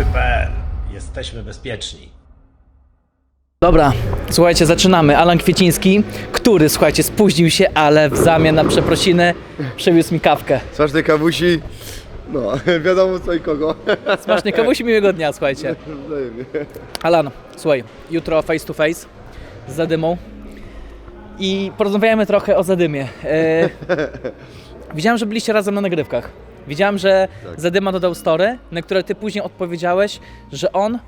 Śledczy.pl. Jesteśmy bezpieczni. Dobra, słuchajcie, zaczynamy. Alan Kwieciński, który, słuchajcie, spóźnił się, ale w zamian na przeprosiny przywiózł mi kawkę. Smacznej kawusi. No, wiadomo co i kogo. Smaczny kawusi, miłego dnia, słuchajcie. Wzajemnie. Alan, słuchaj, jutro face to face z Zadymą i porozmawiajmy trochę o Zadymie. E, widziałem, że byliście razem na nagrywkach. Widziałem, że Zadyma dodał story, na które ty później odpowiedziałeś, że on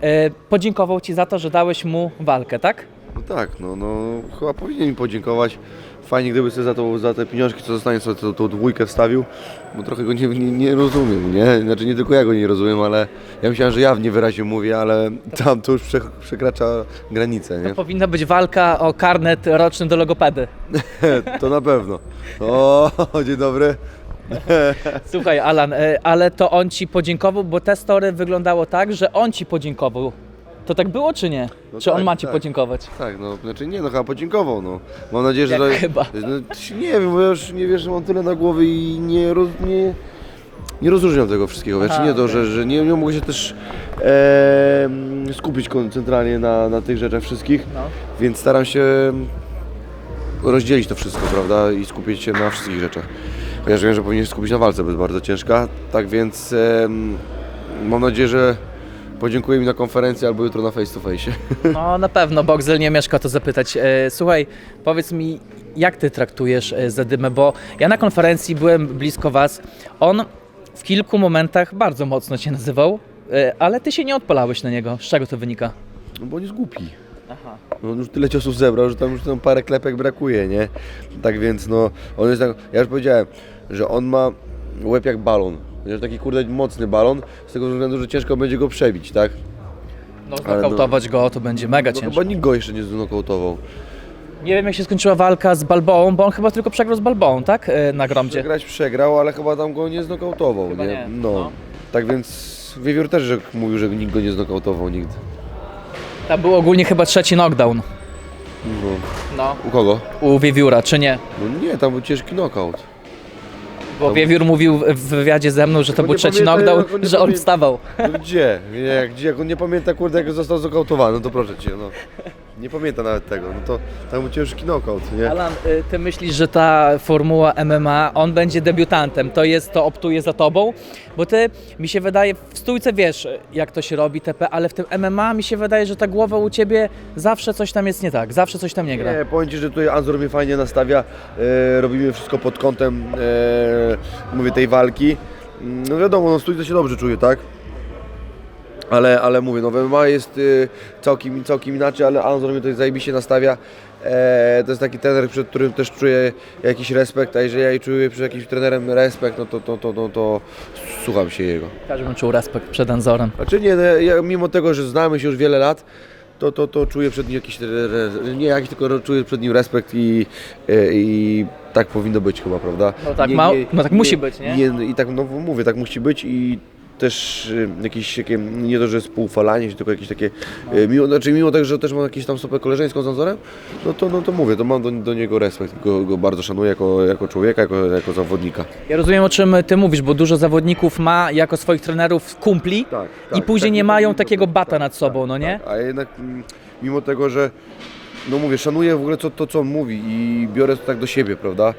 e, podziękował ci za to, że dałeś mu walkę, tak? No tak, no, no chyba powinien mi podziękować. Fajnie gdyby sobie za, to, za te pieniążki, co zostanie, sobie tą, tą dwójkę wstawił, bo trochę go nie, nie, nie rozumiem, nie? Znaczy nie tylko ja go nie rozumiem, ale ja myślałem, że ja niewyraźnie mówię, ale tam to już prze, przekracza granicę, nie? Powinna być walka o karnet roczny do logopedy. To na pewno. O, dzień dobry. Słuchaj, Alan, e, ale to on ci podziękował, bo te story wyglądało tak, że on ci podziękował. To tak było, czy nie? No czy on tak, ma ci tak. podziękować? Tak, no, znaczy nie, no chyba podziękował, no. Mam nadzieję, że... Jak to- chyba. No, nie wiem, bo ja już nie wiesz, że mam tyle na głowie i nie, roz, nie, nie rozróżniam tego wszystkiego. Znaczy Aha, nie to, okej. że, że nie, nie mogę się też e, skupić koncentralnie na, na tych rzeczach wszystkich, No. więc staram się rozdzielić to wszystko, prawda, i skupić się na wszystkich rzeczach. Chociaż wiem, że powinien się skupić na walce, bo jest bardzo ciężka, tak więc mam nadzieję, że podziękuję mi na konferencji albo jutro na face to face. No na pewno, Boxel nie mieszka to zapytać. E, Słuchaj, powiedz mi, jak ty traktujesz e, Zadymę, bo ja na konferencji byłem blisko was. On w kilku momentach bardzo mocno cię nazywał, e, ale ty się nie odpalałeś na niego. Z czego to wynika? No bo on jest głupi. Aha. No, on już tyle ciosów zebrał, że tam już tam parę klepek brakuje, nie? Tak więc no, on jest tak, ja już powiedziałem, że on ma łeb jak balon. Chociaż taki kurde mocny balon, z tego względu, że ciężko będzie go przebić, tak? No no- znokautować go to będzie mega No, ciężko. chyba nikt go jeszcze nie znokautował. Nie wiem jak się skończyła walka z Balboą, bo on chyba tylko przegrał z Balboą, tak? E, Na gromdzie. Przegrać przegrał, ale chyba tam go nie znokautował, Chyba nie? nie, No. no. Tak więc Wiewiór też że mówił, że nikt go nie znokautował nigdy. Tam był ogólnie chyba trzeci knockdown. No. No. U kogo? U Wiewióra, czy nie? No nie, tam był ciężki knockout. Bo Wiewiór mówił w wywiadzie ze mną, że to był nie trzeci pamiętam, knockdown, jak on nie że on pamię- wstawał. No gdzie? Nie, Jak, gdzie? Jak on nie pamięta, kurde, jak został znokautowany, no to proszę Cię, no. Nie pamięta nawet tego, no to tam był ciężki knockout, nie? Alan, y, ty myślisz, że ta formuła MMA, on będzie debiutantem, to jest, to optuje za tobą? Bo ty, mi się wydaje, w stójce wiesz, jak to się robi, TP, ale w tym MMA mi się wydaje, że ta głowa u ciebie zawsze coś tam jest nie tak, zawsze coś tam nie gra. Nie, powiem Ci, że tutaj Anzor mnie fajnie nastawia, e, robimy wszystko pod kątem, e, mówię, tej walki. Mm, No wiadomo, no stójce się dobrze czuje, tak? Ale, ale mówię, no MMA jest y, całkiem, całkiem inaczej, ale Anzor mnie tutaj zajebiście nastawia. E, to jest taki trener, przed którym też czuję jakiś respekt, a jeżeli ja czuję przed jakimś trenerem respekt, no to, to, to, to, to słucham się jego. Każdy bym czuł respekt przed Anzorem. Znaczy nie, no, ja, mimo tego, że znamy się już wiele lat, to, to, to czuję przed nim jakiś, nie jakiś, tylko czuję przed nim respekt i, e, i tak powinno być chyba, prawda? No tak ma- no tak musi być, nie? I tak, no mówię, tak musi być i też e, jakieś takie, nie to, że spoufalanie się, tylko jakieś takie, e, mimo, znaczy mimo tego, że też mam jakieś tam stopę koleżeńską z Anzorem, no to, no to mówię, to mam do, do niego respekt, go, go bardzo szanuję jako, jako człowieka, jako, jako zawodnika. Ja rozumiem, o czym ty mówisz, bo dużo zawodników ma jako swoich trenerów kumpli Tak, i tak, później tak, nie tak, mają tak, takiego tak, bata tak, nad sobą, tak, no nie? Tak, a jednak mm, mimo tego, że no mówię, szanuję w ogóle co, to, co on mówi i biorę to tak do siebie, prawda?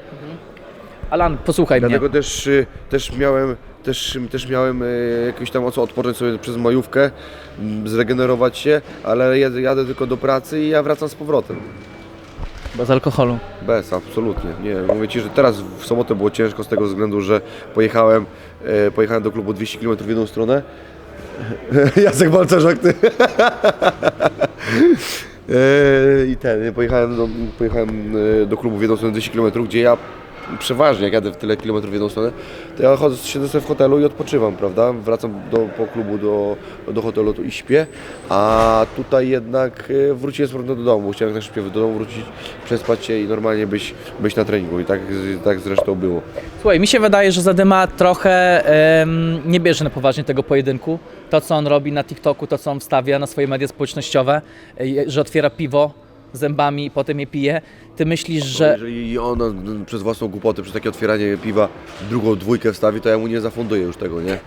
Alan, posłuchaj mnie. Dlatego też, y, też miałem, też, też miałem y, jakieś tam o co odpocząć sobie przez majówkę, mm, zregenerować się, ale jadę, jadę tylko do pracy i ja wracam z powrotem. Bez alkoholu. Bez, absolutnie. Nie, mówię Ci, że teraz w sobotę było ciężko z tego względu, że pojechałem, e, pojechałem do klubu 200 km w jedną stronę. Jacek Balcerzak, ty. E, I ten, pojechałem do, pojechałem e, do klubu w jedną stronę 200 km, gdzie ja przeważnie jak jadę w tyle kilometrów w jedną stronę, to ja chodzę, siedzę sobie w hotelu i odpoczywam, prawda? Wracam do, po klubu do, do hotelu i śpię, a tutaj jednak e, wróciłem z powrotem do domu, chciałem jak najszybciej do domu wrócić, przespać się i normalnie być, być na treningu i tak, tak zresztą było. Słuchaj, mi się wydaje, że Zadyma trochę em, nie bierze na poważnie tego pojedynku. To, co on robi na TikToku, to, co on wstawia na swoje media społecznościowe, e, że otwiera piwo zębami i potem je pije. Ty myślisz, że... Jeżeli on mm, przez własną głupotę, przez takie otwieranie piwa drugą dwójkę wstawi, to ja mu nie zafunduję już tego, nie?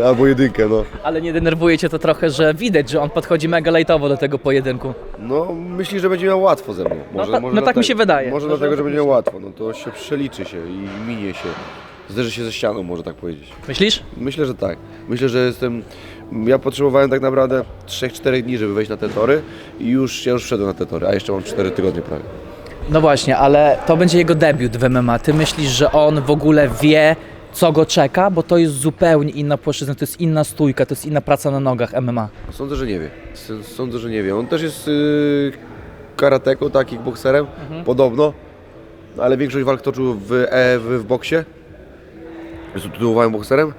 Albo jedynkę, no. Ale nie denerwuje cię to trochę, że widać, że on podchodzi mega lajtowo do tego pojedynku. No, myśli, że będzie miał łatwo ze mną. Może, ta- może no tak mi się wydaje. Może Może dlatego, że będzie miał łatwo. No to się przeliczy się i minie się. Zderzy się ze ścianą, może tak powiedzieć. Myślisz? Myślę, że tak. Myślę, że jestem. Ja potrzebowałem tak naprawdę 3-4 dni, żeby wejść na te tory i już ja już wszedłem na te tory, a jeszcze mam 4 tygodnie prawie. No właśnie, ale to będzie jego debiut w MMA. Ty myślisz, że on w ogóle wie, co go czeka? Bo to jest zupełnie inna płaszczyzna, to jest inna stójka, to jest inna praca na nogach MMA. Sądzę, że nie wie. S- Sądzę, że nie wie. On też jest yy, karateką, tak, kickboxerem, podobno, ale większość walk toczył w, e, w, w boksie. Jest utytułowany bokserem.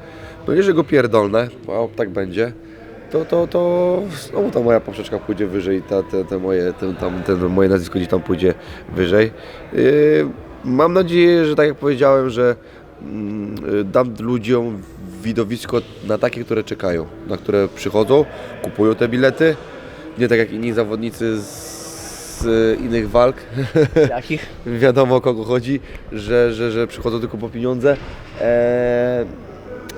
No jeżeli go pierdolne, a tak będzie, to, to, to znowu ta moja poprzeczka pójdzie wyżej, ta, te, te moje, ten, tam, ten, moje nazwisko gdzieś tam pójdzie wyżej. Yy, mam nadzieję, że tak jak powiedziałem, że yy, dam ludziom widowisko na takie, które czekają, na które przychodzą, kupują te bilety, nie tak jak inni zawodnicy z, z innych walk, Jakich? wiadomo o kogo chodzi, że, że, że przychodzą tylko po pieniądze. Eee,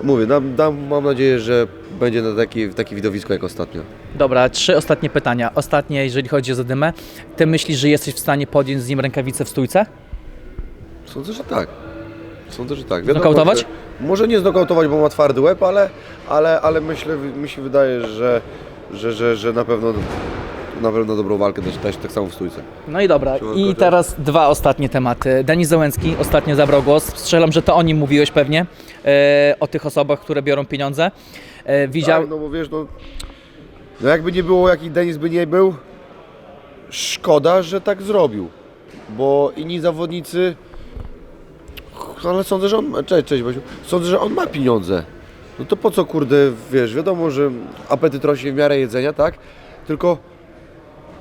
mówię, dam, dam, mam nadzieję, że będzie na taki, takie widowisko jak ostatnio. Dobra, trzy ostatnie pytania. Ostatnie, jeżeli chodzi o zadymę. Ty myślisz, że jesteś w stanie podjąć z nim rękawicę w stójce? Sądzę, że tak. Sądzę, że tak. Znokautować? że- Może nie znokautować, bo ma twardy łeb, ale, ale, ale myślę, mi się wydaje, że, że, że, że na pewno na pewno dobrą walkę dać, dać tak samo w stójce. No i dobra. I teraz dwa ostatnie tematy. Denis Załęcki ostatnio zabrał głos. Strzelam, że to o nim mówiłeś pewnie. E, o tych osobach, które biorą pieniądze. E, widział... Tak, no bo wiesz, no, no jakby nie było, jaki Denis by nie był, szkoda, że tak zrobił. Bo inni zawodnicy, ale sądzę, że on, ma- cześć, cześć Basiu, sądzę, że on ma pieniądze. No to po co, kurde, wiesz, wiadomo, że apetyt rośnie w miarę jedzenia, tak? Tylko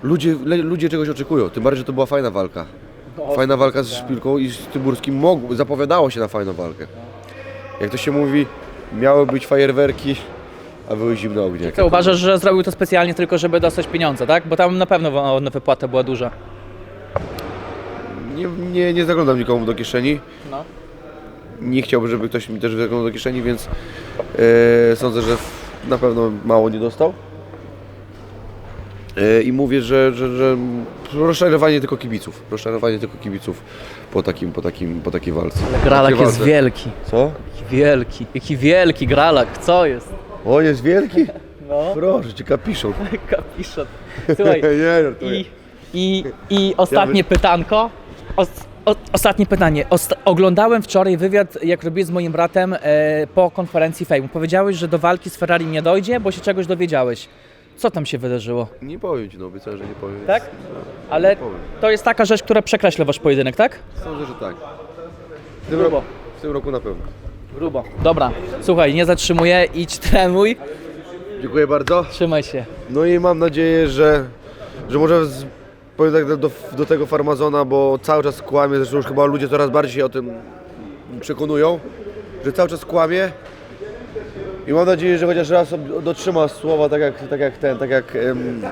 ludzie, le, ludzie czegoś oczekują, tym bardziej, że to była fajna walka. Fajna walka z Szpilką i z Tyburskim mógł, zapowiadało się na fajną walkę. Jak to się mówi, miały być fajerwerki, a były zimne ognie. Ty uważasz, że zrobił to specjalnie tylko, żeby dostać pieniądze, tak? Bo tam na pewno wypłata była duża. Nie, nie, nie zaglądam nikomu do kieszeni. No. Nie chciałbym, żeby ktoś mi też zaglądał do kieszeni, więc e, sądzę, że na pewno mało nie dostał. E, I mówię, że, że, że rozczarowanie tylko kibiców. Rozczarowanie tylko kibiców po, takim, po, takim, po takiej walce. Gralak Takiej jest wielki. Co? Jaki wielki. Jaki wielki Gralak, co jest? O, jest wielki? No, Proszę cię, kapiszon. kapiszon. Słuchaj, nie, i, i, i ostatnie pytanko. Os, o, ostatnie pytanie. Osta- oglądałem wczoraj wywiad, jak robię z moim bratem e, po konferencji Fejmu. Powiedziałeś, że do walki z Ferrari nie dojdzie, bo się czegoś dowiedziałeś. Co tam się wydarzyło? Nie powiem ci, no obiecałem, że nie powiem. Tak? więc, Ale powiem. to jest taka rzecz, która przekreśla wasz pojedynek, tak? Sądzę, że tak. W tym, Grubo. roku, w tym roku na pewno. Grubo. Dobra, słuchaj, nie zatrzymuję, idź trenuj, Dziękuję bardzo. trzymaj się. No i mam nadzieję, że, że może z, powiem tak do, do tego farmazona, bo cały czas kłamie, zresztą już chyba ludzie coraz bardziej się o tym przekonują, że cały czas kłamie. I mam nadzieję, że chociaż raz dotrzyma słowa tak jak, tak jak ten, tak jak, em,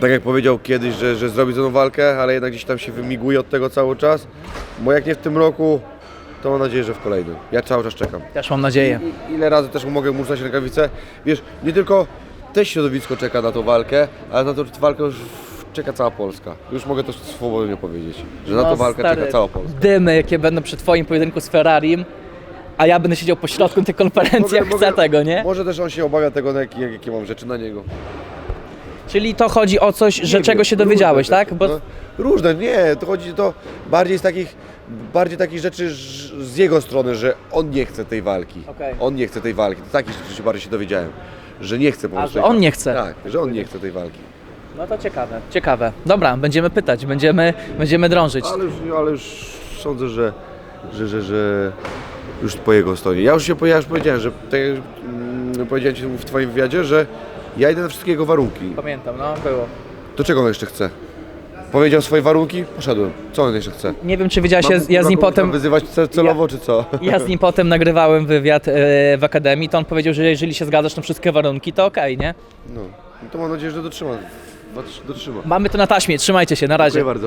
tak jak powiedział kiedyś, że, że zrobi tę walkę, ale jednak gdzieś tam się wymiguje od tego cały czas. Bo jak nie w tym roku, to mam nadzieję, że w kolejnym. Ja cały czas czekam. Też mam nadzieję. I- Ile razy też mogę mu rzucać rękawice. Wiesz, nie tylko też środowisko czeka na tą walkę, ale na tą walkę już czeka cała Polska. Już mogę to swobodnie powiedzieć, że na No, tą walkę stary, czeka cała Polska. Dymy, jakie będą przy twoim pojedynku z Ferrarim, a ja będę siedział po środku tych konferencji, jak chcę tego, nie? Może też on się obawia tego, na jakie, jakie mam rzeczy na niego. Czyli to chodzi o coś, że Nie czego wiem, się dowiedziałeś, różne tak? rzeczy, Bo no, różne, nie, to chodzi to bardziej z takich, bardziej takich rzeczy ż- z jego strony, że on nie chce tej walki. Okej. On nie chce tej walki. To takich rzeczy się bardziej się dowiedziałem. Że nie chce po A, prostu że tej on walki. nie chce. Tak, że on nie chce tej walki. No to ciekawe, ciekawe. Dobra, będziemy pytać, będziemy, będziemy drążyć. Ale już, ale już sądzę, że, że, że, że już po jego stronie. Ja już się ja już powiedziałem, że tak jak, mm, powiedziałem Ci w Twoim wywiadzie, że ja idę na wszystkie jego warunki. Pamiętam, no było. Do czego on jeszcze chce? Powiedział swoje warunki, poszedłem. Co on jeszcze chce? Nie wiem, czy wiedziałeś, ja, Mam ja z nim kogoś tam potem... wyzywać ce- celowo, czy co? Ja z nim potem nagrywałem wywiad e, w Akademii, to on powiedział, że jeżeli się zgadzasz na wszystkie warunki, to okej, nie? No. no to mam nadzieję, że dotrzyma. Dotrzyma. Mamy to na taśmie, trzymajcie się, na razie. Dziękuję bardzo.